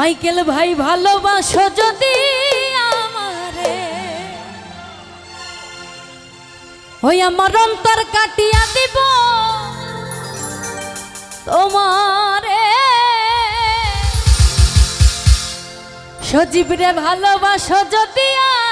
Michael ভাই, ভালোবাসো যদি আমারে। ওই আমার অন্তর কাটিয়া দিব তোমারে। সজীব রে ভালোবাসো যদি আর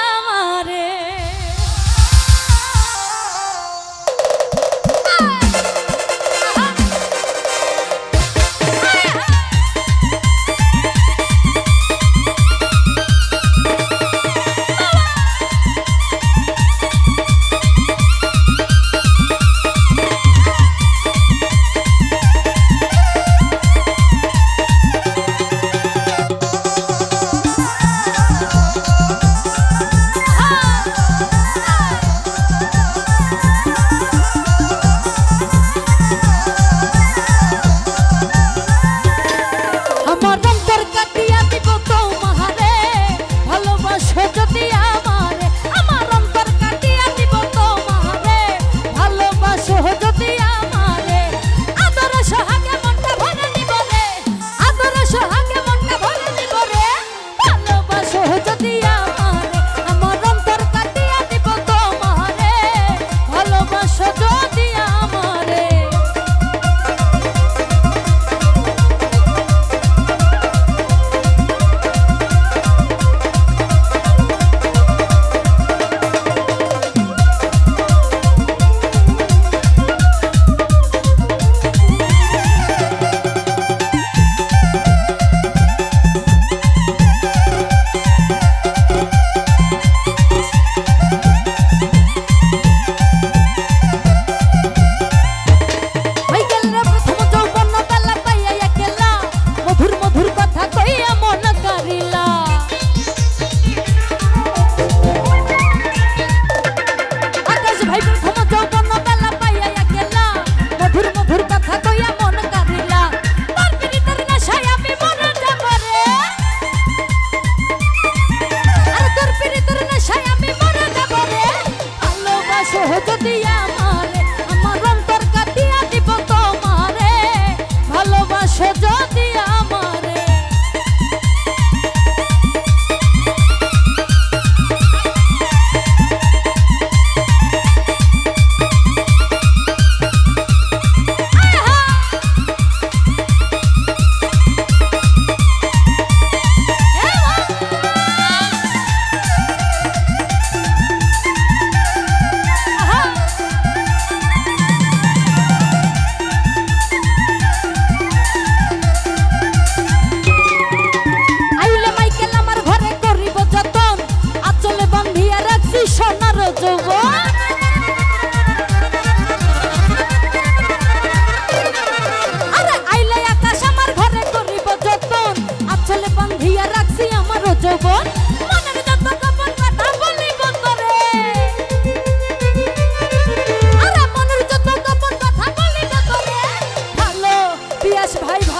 是还一。